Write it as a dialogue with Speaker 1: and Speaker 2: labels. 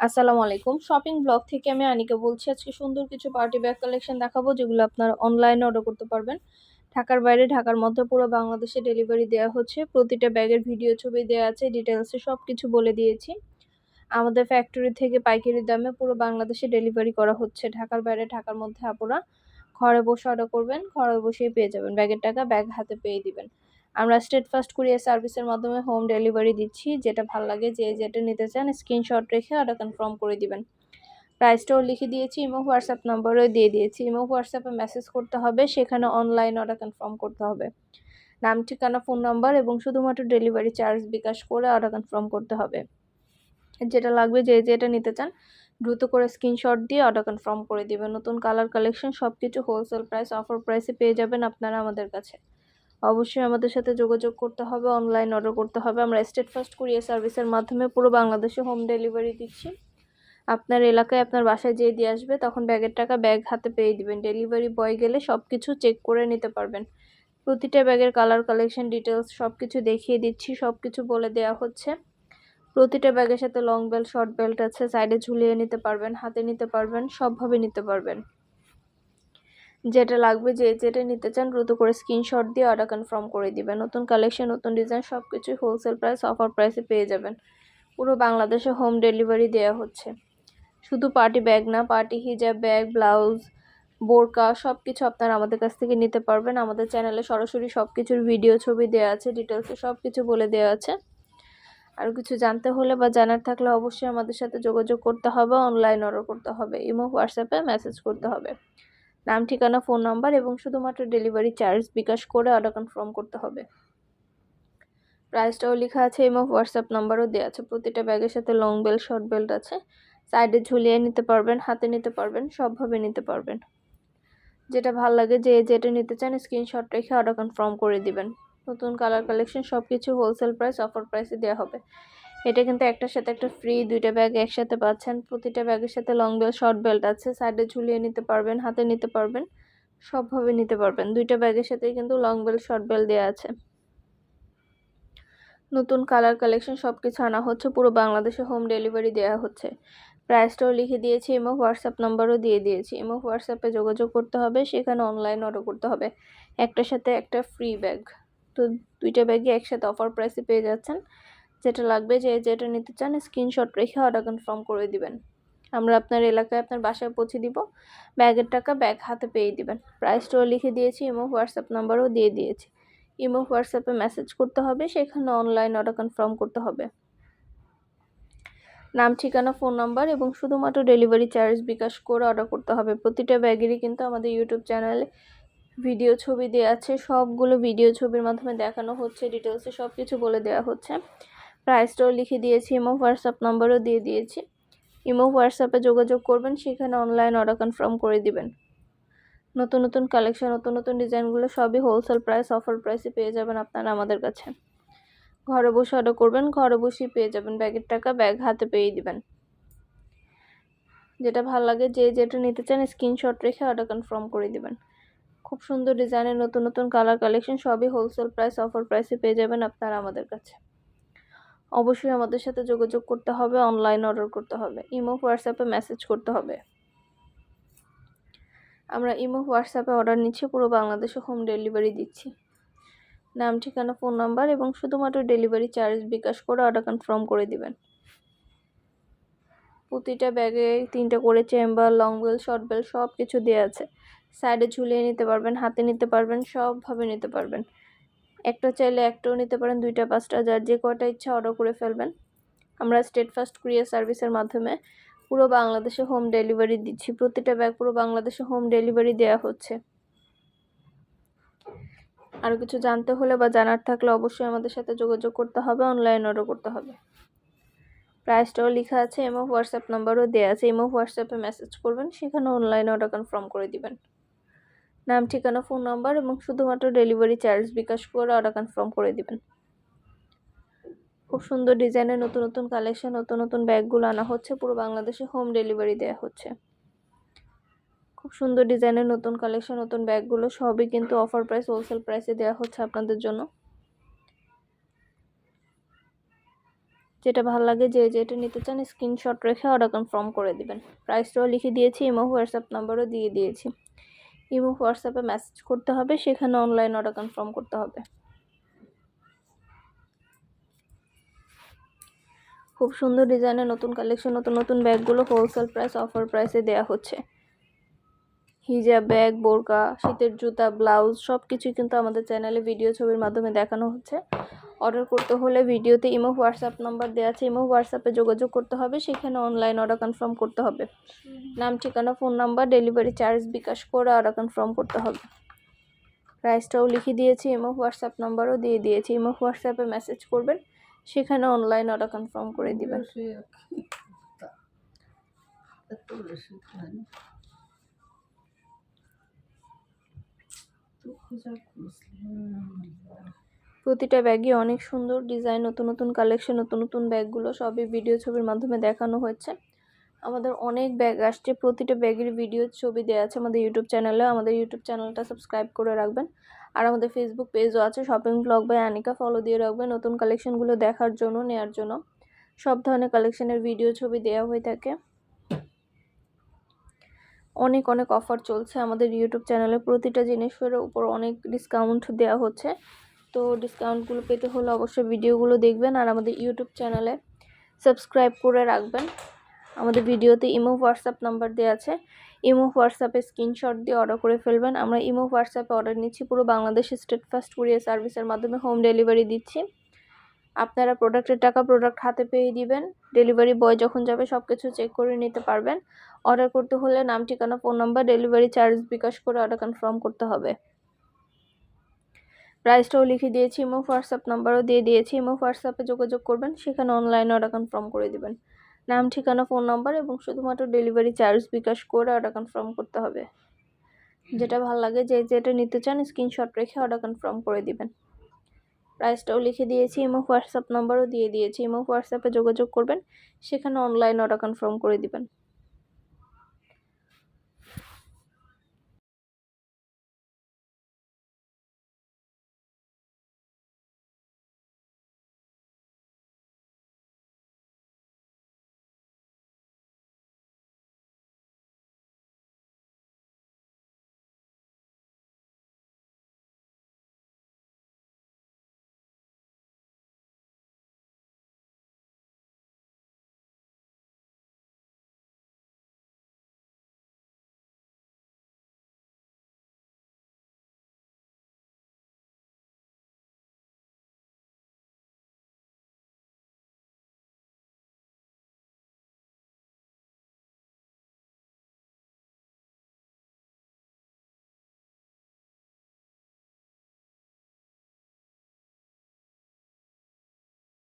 Speaker 1: আসসালামু আলাইকুম। Shopping blog থেকে আমি আনিকা বলছি, আজকে সুন্দর কিছু পার্টি ব্যাগ কালেকশন দেখাবো, যেগুলো আপনারা অনলাইনে অর্ডার করতে পারবেন। ঢাকার বাইরে, ঢাকার মধ্যে পুরো বাংলাদেশে ডেলিভারি দেওয়া হচ্ছে। প্রতিটা ব্যাগের ভিডিও ছবি দেওয়া আছে ডিটেলসে সব কিছু বলে দিয়েছি। আমাদের ফ্যাক্টরি থেকে পাইকারি দামে পুরো বাংলাদেশে ডেলিভারি করা হচ্ছে। ঢাকার বাইরে, ঢাকার মধ্যে আপনারা ঘরে বসে অর্ডার করবেন, ঘরে বসেই পেয়ে যাবেন। ব্যাগের টাকা ব্যাগ হাতে পেয়ে দিবেন। আমরা স্টেট ফাস্ট কুরিয়ার সার্ভিসের মাধ্যমে হোম ডেলিভারি দিচ্ছি। যেটা ভালো লাগে যে যেটা নিতে চান স্ক্রিনশট রেখে অর্ডার কনফার্ম করে দিবেন। প্রাইসটাও লিখে দিয়েছি ইমো হোয়াটসঅ্যাপ নাম্বারও দিয়ে দিয়েছি। ইমো হোয়াটসঅ্যাপে মেসেজ করতে হবে, সেখানে অনলাইন অর্ডার কনফার্ম করতে হবে। নাম, ঠিকানা ফোন নাম্বার এবং শুধুমাত্র ডেলিভারি চার্জ বিকাশ করে অর্ডার কনফার্ম করতে হবে। যেটা লাগবে যে যেটা নিতে চান, দ্রুত করে স্ক্রিনশট দিয়ে অর্ডার কনফার্ম করে দিবেন। নতুন কালার কালেকশন সব কিছু হোলসেল প্রাইস অফার প্রাইসে পেয়ে যাবেন আপনারা আমাদের কাছে। অবশ্যই আমাদের সাথে যোগাযোগ করতে হবে অনলাইন অর্ডার করতে হবে। আমরা স্টেট ফার্স্ট কুরিয়ার সার্ভিসের মাধ্যমে পুরো বাংলাদেশে হোম ডেলিভারি দিচ্ছি। আপনার এলাকায় আপনার বাসায় যেয়ে দিয়ে আসবে, তখন ব্যাগের টাকা ব্যাগ হাতে পেয়ে দিবেন। ডেলিভারি বয় গেলে সব কিছু চেক করে নিতে পারবেন। প্রতিটা ব্যাগের কালার কালেকশন ডিটেলস সব কিছু দেখিয়ে দিচ্ছি সব কিছু বলে দেওয়া হচ্ছে। প্রতিটা ব্যাগের সাথে লং বেল্ট শর্ট বেল্ট আছে সাইডে ঝুলিয়ে নিতে পারবেন, হাতে নিতে পারবেন, সবভাবে নিতে পারবেন। যেটা লাগবে যে যেটা নিতে চান দ্রুত করে স্ক্রিনশট দিয়ে অর্ডার কনফার্ম করে দিবেন। নতুন কালেকশন নতুন ডিজাইন সব কিছুই হোলসেল প্রাইস অফার প্রাইসে পেয়ে যাবেন। পুরো বাংলাদেশে হোম ডেলিভারি দেওয়া হচ্ছে। শুধু পার্টি ব্যাগ না পার্টি হিজাব ব্যাগ ব্লাউজ বোরকা সব কিছু আপনারা আমাদের কাছ থেকে নিতে পারবেন। আমাদের চ্যানেলে সরাসরি সব কিছুর ভিডিও ছবি দেওয়া আছে ডিটেলসে সব কিছু বলে দেওয়া আছে। আর কিছু জানতে হলে বা জানার থাকলে অবশ্যই আমাদের সাথে যোগাযোগ করতে হবে অনলাইন অর্ডার করতে হবে ইমো হোয়াটসঅ্যাপে মেসেজ করতে হবে। নাম, ঠিকানা, ফোন নাম্বার এবং শুধুমাত্র ডেলিভারি চার্জ বিকাশ করে অর্ডার কনফার্ম করতে হবে। প্রাইসটাও লেখা আছে এবং হোয়াটসঅ্যাপ নাম্বারও দেওয়া আছে। প্রতিটা ব্যাগের সাথে লং বেল্ট শর্ট বেল্ট আছে। সাইডে ঝুলিয়ে নিতে পারবেন, হাতে নিতে পারবেন, সবভাবে নিতে পারবেন। যেটা ভালো লাগে যে যেটা নিতে চান, স্ক্রিনশট রেখে অর্ডার কনফার্ম করে দিবেন। নতুন কালার কালেকশন সব কিছু হোলসেল প্রাইস, অফার প্রাইসে দেওয়া হবে। এটা কিন্তু একটার সাথে একটা ফ্রি দুইটা ব্যাগ একসাথে পাচ্ছেন। প্রতিটা ব্যাগের সাথে লং বেল্ট শর্ট বেল্ট আছে। সাইডে ঝুলিয়ে নিতে পারবেন, হাতে নিতে পারবেন, সবভাবে নিতে পারবেন। দুইটা ব্যাগের সাথে কিন্তু লং বেল্ট শর্ট বেল্ট দেওয়া আছে। নতুন কালার কালেকশন সব কিছু আনা হচ্ছে। পুরো বাংলাদেশে হোম ডেলিভারি দেওয়া হচ্ছে। প্রাইসটাও লিখে দিয়েছি এবং হোয়াটসঅ্যাপ নাম্বারও দিয়ে দিয়েছি। এবং হোয়াটসঅ্যাপে যোগাযোগ করতে হবে, সেখানে অনলাইন অর্ডার করতে হবে। একটার সাথে একটা ফ্রি ব্যাগ তো দুইটা ব্যাগই একসাথে অফার প্রাইসে পেয়ে যাচ্ছেন। যেটা লাগবে যে যেটা নিতে চান স্ক্রিনশট রেখে অর্ডার কনফার্ম করে দিবেন। আমরা আপনার এলাকায় আপনার বাসায় পৌঁছে দিব। ব্যাগের টাকা ব্যাগ হাতে পেয়ে দিবেন। প্রাইসটাও লিখে দিয়েছি ইমো হোয়াটসঅ্যাপ নাম্বারও দিয়ে দিয়েছি। ইমো হোয়াটসঅ্যাপে মেসেজ করতে হবে, সেখানে অনলাইন অর্ডার কনফার্ম করতে হবে। নাম, ঠিকানা ফোন নাম্বার এবং শুধুমাত্র ডেলিভারি চার্জ বিকাশ করে অর্ডার করতে হবে। প্রতিটা ব্যাগেরই কিন্তু আমাদের ইউটিউব চ্যানেলে ভিডিও ছবি দেওয়া আছে। সবগুলো ভিডিও ছবির মাধ্যমে দেখানো হচ্ছে ডিটেলসে সব কিছু বলে দেওয়া হচ্ছে। প্রাইসটাও লিখে দিয়েছি, ইমো, হোয়াটসঅ্যাপ নাম্বারও দিয়ে দিয়েছি। ইমো, হোয়াটসঅ্যাপে যোগাযোগ করবেন, সেখানে অনলাইন অর্ডার কনফার্ম করে দিবেন। নতুন নতুন কালেকশন, নতুন নতুন ডিজাইনগুলো সবই হোলসেল প্রাইস অফার প্রাইসে পেয়ে যাবেন আপনারা আমাদের কাছে। ঘরে বসে অর্ডার করবেন, ঘরে বসেই পেয়ে যাবেন ব্যাগের টাকা, ব্যাগ হাতে পেয়ে দিবেন। যেটা ভালো লাগে, যে যেটা নিতে চান স্ক্রিনশট রেখে অর্ডার কনফার্ম করে দিবেন। খুব সুন্দর ডিজাইনের নতুন নতুন কালার কালেকশন সবই হোলসেল প্রাইস অফার প্রাইসে পেয়ে যাবেন আপনারা আমাদের কাছে। অবশ্যই আমাদের সাথে যোগাযোগ করতে হবে অনলাইন অর্ডার করতে হবে। ইমো হোয়াটসঅ্যাপে মেসেজ করতে হবে। আমরা ইমো হোয়াটসঅ্যাপে অর্ডার নিচ্ছি, পুরো বাংলাদেশে হোম ডেলিভারি দিচ্ছি। নাম, ঠিকানা ফোন নাম্বার এবং শুধুমাত্র ডেলিভারি চার্জ বিকাশ করে অর্ডার কনফার্ম করে দিবেন। প্রতিটা ব্যাগে তিনটা করে chamber long belt short belt সব কিছু দেওয়া আছে সাইডে ঝুলিয়ে নিতে পারবেন, হাতে নিতে পারবেন, সবভাবে নিতে পারবেন। একটা চাইলে একটাও নিতে পারেন, দুইটা, পাঁচটা, যার যে কটা ইচ্ছা অর্ডার করে ফেলবেন। আমরা স্টেট ফার্স্ট কুরিয়ার সার্ভিসের মাধ্যমে পুরো বাংলাদেশে হোম ডেলিভারি দিচ্ছি। প্রতিটা ব্যাগ পুরো বাংলাদেশে হোম ডেলিভারি দেওয়া হচ্ছে। আরও কিছু জানতে হলে বা জানার থাকলে অবশ্যই আমাদের সাথে যোগাযোগ করতে হবে অনলাইন অর্ডার করতে হবে। প্রাইসটাও লেখা আছে এমও হোয়াটসঅ্যাপ নাম্বারও দেওয়া আছে। এমও হোয়াটসঅ্যাপে মেসেজ করবেন, সেখানে অনলাইন অর্ডার কনফার্ম করে দিবেন। নাম, ঠিকানা ফোন নাম্বার এবং শুধুমাত্র ডেলিভারি চার্জ বিকাশ করে অর্ডার কনফার্ম করে দিবেন। খুব সুন্দর ডিজাইনের নতুন নতুন কালেকশন নতুন নতুন ব্যাগগুলো আনা হচ্ছে। পুরো বাংলাদেশে হোম ডেলিভারি দেওয়া হচ্ছে। খুব সুন্দর ডিজাইনের নতুন কালেকশন নতুন ব্যাগগুলো সবই কিন্তু অফার প্রাইস হোলসেল প্রাইসে দেওয়া হচ্ছে আপনাদের জন্য। যেটা ভালো লাগে, যে যেটা নিতে চান স্ক্রিনশট রেখে অর্ডার কনফার্ম করে দিবেন। প্রাইসটাও লিখে দিয়েছি ইমো হোয়াটসঅ্যাপ নাম্বারও দিয়ে দিয়েছি। ইমো হোয়াটসঅ্যাপে মেসেজ করতে হবে, সেখানে অনলাইন অর্ডার কনফার্ম করতে হবে। খুব সুন্দর ডিজাইনের নতুন কালেকশন নতুন নতুন ব্যাগগুলো হোলসেল প্রাইস অফার প্রাইসে দেওয়া হচ্ছে। হিজাব ব্যাগ, বোরকা, শীতের জুতা ব্লাউজ সব কিছুই কিন্তু আমাদের চ্যানেলে ভিডিও ছবির মাধ্যমে দেখানো হচ্ছে। অর্ডার করতে হলে ভিডিওতে ইমো, হোয়াটসঅ্যাপ নাম্বার দেওয়া আছে। ইমো, হোয়াটসঅ্যাপে যোগাযোগ করতে হবে। সেখানে অনলাইন অর্ডার কনফার্ম করতে হবে। নাম, ঠিকানা, phone number, delivery charge bKash করে অর্ডার কনফার্ম করতে হবে। প্রাইসটাও লিখে দিয়েছি, ইমো, হোয়াটসঅ্যাপ নাম্বারও দিয়ে দিয়েছি। ইমো, হোয়াটসঅ্যাপে মেসেজ করবেন, সেখানে অনলাইন অর্ডার কনফার্ম করে দিবেন।
Speaker 2: তো খোঁজা খুঁজলাম
Speaker 1: প্রতিটা ব্যাগই অনেক সুন্দর ডিজাইন, নতুন নতুন কালেকশন, নতুন নতুন ব্যাগগুলো সবই ভিডিও ছবির মাধ্যমে দেখানো হয়েছে। আমাদের অনেক ব্যাগ আসছে, প্রতিটা ব্যাগের ভিডিও ছবি দেওয়া আছে আমাদের ইউটিউব চ্যানেলে আমাদের ইউটিউব চ্যানেলটা সাবস্ক্রাইব করে রাখবেন। আর আমাদের ফেসবুক পেজও আছে shopping blog by Anika follow দিয়ে রাখবেন নতুন কালেকশনগুলো দেখার জন্য, নেয়ার জন্য। সব ধরনের কালেকশনের ভিডিও ছবি দেওয়া হয়ে থাকে। অনেক অনেক অফার চলছে আমাদের ইউটিউব চ্যানেলে প্রতিটা জিনিসের উপর অনেক ডিসকাউন্ট দেওয়া হচ্ছে। তো ডিসকাউন্টগুলো পেতে হলে অবশ্যই ভিডিওগুলো দেখবেন আর আমাদের ইউটিউব চ্যানেলে সাবস্ক্রাইব করে রাখবেন। আমাদের ভিডিওতে ইমো হোয়াটসঅ্যাপ নাম্বার দেওয়া আছে। ইমো হোয়াটসঅ্যাপে স্ক্রিনশট দিয়ে অর্ডার করে ফেলবেন। আমরা ইমো হোয়াটসঅ্যাপে অর্ডার নিচ্ছি পুরো বাংলাদেশ স্টেট ফার্স্ট কুরিয়ার সার্ভিসের মাধ্যমে হোম ডেলিভারি দিচ্ছি। আপনারা প্রোডাক্টের টাকা প্রোডাক্ট হাতে পেয়ে দিবেন। ডেলিভারি বয় যখন যাবে সব কিছু চেক করে নিতে পারবেন। অর্ডার করতে হলে নাম, ঠিকানা phone number delivery charge bKash করে অর্ডার কনফার্ম করতে হবে। প্রাইসটাও লিখে দিয়েছি ইমো হোয়াটসঅ্যাপ নাম্বারও দিয়ে দিয়েছি ইমো হোয়াটসঅ্যাপে যোগাযোগ করবেন, সেখানে অনলাইনে অর্ডার কনফার্ম করে দিবেন। নাম, ঠিকানা ফোন নাম্বার এবং শুধুমাত্র ডেলিভারি চার্জ বিকাশ করে অর্ডার কনফার্ম করতে হবে। যেটা ভালো লাগে, যে যেটা নিতে চান স্ক্রিনশট রেখে অর্ডার কনফার্ম করে দিবেন। প্রাইসটাও লিখে দিয়েছি ইমো হোয়াটসঅ্যাপ নাম্বারও দিয়ে দিয়েছি ইমো হোয়াটসঅ্যাপে যোগাযোগ করবেন, সেখানে অনলাইন অর্ডার কনফার্ম করে দিবেন।